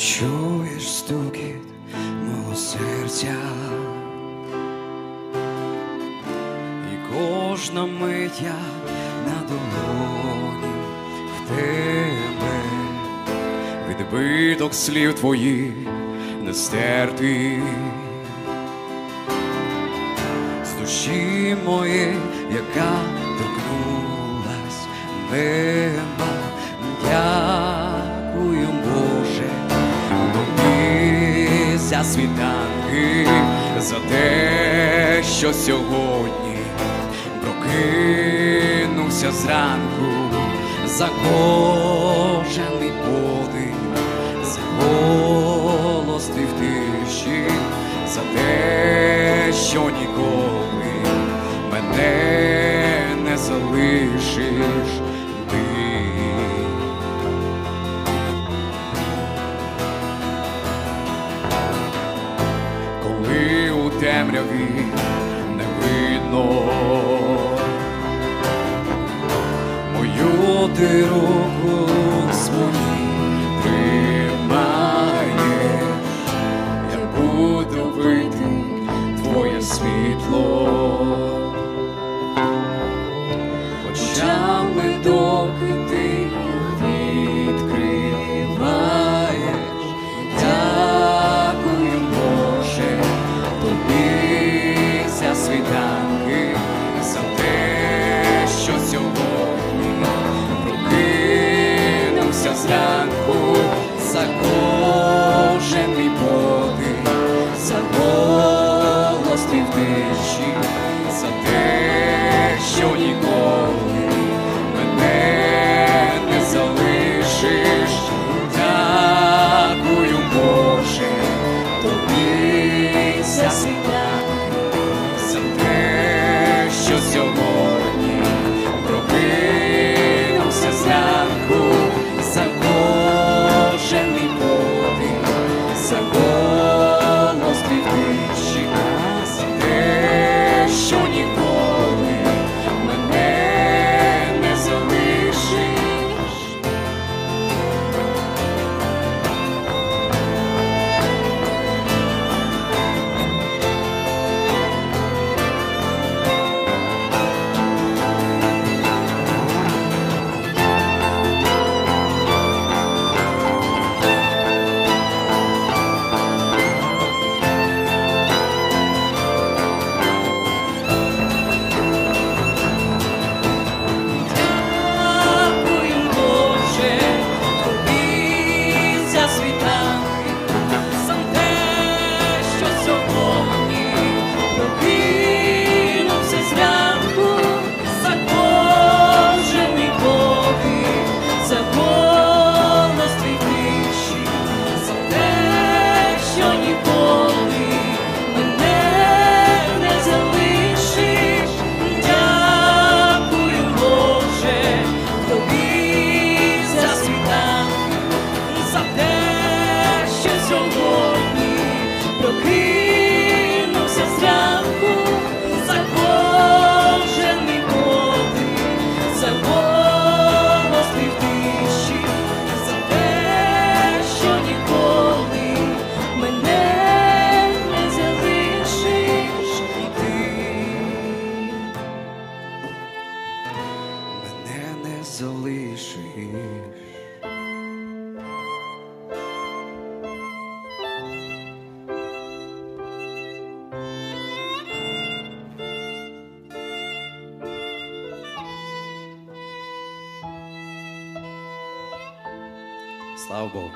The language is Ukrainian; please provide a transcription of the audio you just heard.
чуєш стукіт мого серця, і кожна мить я на долоні в тебе, відбиток слів твоїх не стерти. З душі моєї, яка торкнулась неба, за світанки, за те, що сьогодні прокинувся зранку, за кожен подих, за голос в тиші, за те, що ніколи мене не залишиш темряві не видно мою ти руку свою тримаєш, я буду вити твоє світло. Очами доки світанки, за те, що сьогодні прокинувся зранку, за кожен мій подих, за голос твій за те, що ніколи мене не залишиш. Дякую, Боже, тобі за світанки, прокинувся зранку, за кожен мій за голос за те, що ніколи мене не залишиш ти. Мене не залишиш. Слава Богу.